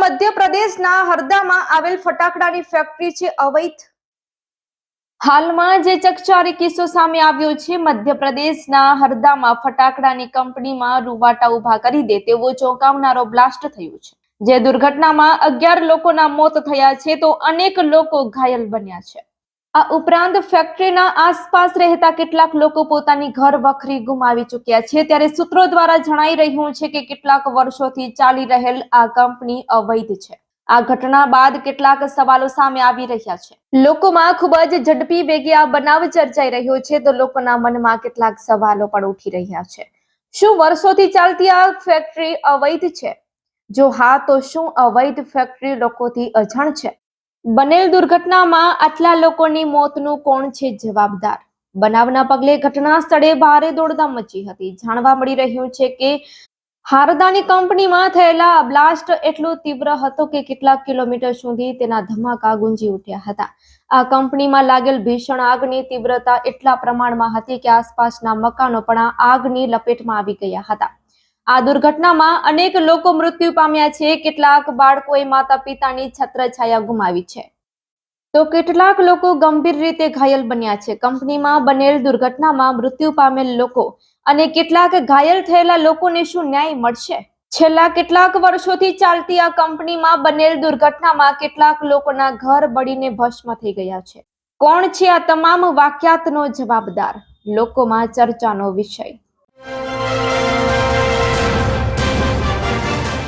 મધ્યપ્રદેશના હરદામાં આવેલ ફટાકડાની ફેક્ટરી છે અવૈધ. હાલમાં જે ચકચારી કિસ્સો સામે આવ્યો છે, મધ્યપ્રદેશના હરદામાં ફટાકડાની કંપનીમાં રૂવાટા ઊભા કરી દે તેવો ચોંકાવનારો બ્લાસ્ટ થયો છે. જે દુર્ઘટનામાં અગિયાર લોકોના મોત થયા છે, તો અનેક લોકો ઘાયલ બન્યા છે. આ ઉપરાંત ફેક્ટરીના આસપાસ રહેતા કેટલાક લોકો પોતાની ઘર વખરી ગુમાવી ચૂક્યા છે. ત્યારે સૂત્રો દ્વારા જણાઈ રહ્યું છે કે કેટલાક વર્ષોથી ચાલી રહેલ આ કંપની અવૈધ છે. આ ઘટના બાદ કેટલાક સવાલો સામે આવી રહ્યા છે. લોકોમાં ખૂબ જ ઝડપી વેગે આ બનાવ ચર્ચાઈ રહ્યો છે તો લોકોના મનમાં કેટલાક સવાલો પણ ઉઠી રહ્યા છે. શું વર્ષોથી ચાલતી આ ફેક્ટરી અવૈધ છે? જો હા, તો શું અવૈધ ફેક્ટરી લોકોથી અજાણ છે? બનેલ દુર્ઘટનામાં આટલા લોકોની મોતનું કોણ છે જવાબદાર? બનાવના પગલે ઘટના સ્થળે ભારે દોડધામ મચી હતી. જાણવા મળી રહ્યું છે કે હારદાની કંપનીમાં થયેલા બ્લાસ્ટ એટલો તીવ્ર હતો કે કેટલાક કિલોમીટર સુધી તેના ધમાકા ગુંજી ઉઠ્યા હતા. આ કંપનીમાં લાગેલ ભીષણ આગની તીવ્રતા એટલા પ્રમાણમાં હતી કે આસપાસના મકાનો પણ આગની લપેટમાં આવી ગયા હતા. આ દુર્ઘટનામાં અનેક લોકો મૃત્યુ પામ્યા છે. કેટલાક બાળકોએ માતા પિતાની છત્રછાયા ગુમાવી છે. તો કેટલાક લોકો ગંભીર રીતે ઘાયલ બન્યા છે. કંપનીમાં બનેલ દુર્ઘટનામાં મૃત્યુ પામેલ લોકો અને કેટલાક ઘાયલ થયેલા લોકોને શું ન્યાય મળશે? છેલ્લા કેટલાક વર્ષોથી ચાલતી આ કંપનીમાં બનેલ દુર્ઘટનામાં કેટલાક લોકોના ઘર બળીને ભસ્મ થઈ ગયા છે. કોણ છે આ તમામ વાક્યાતનો જવાબદાર? લોકોમાં ચર્ચાનો વિષય.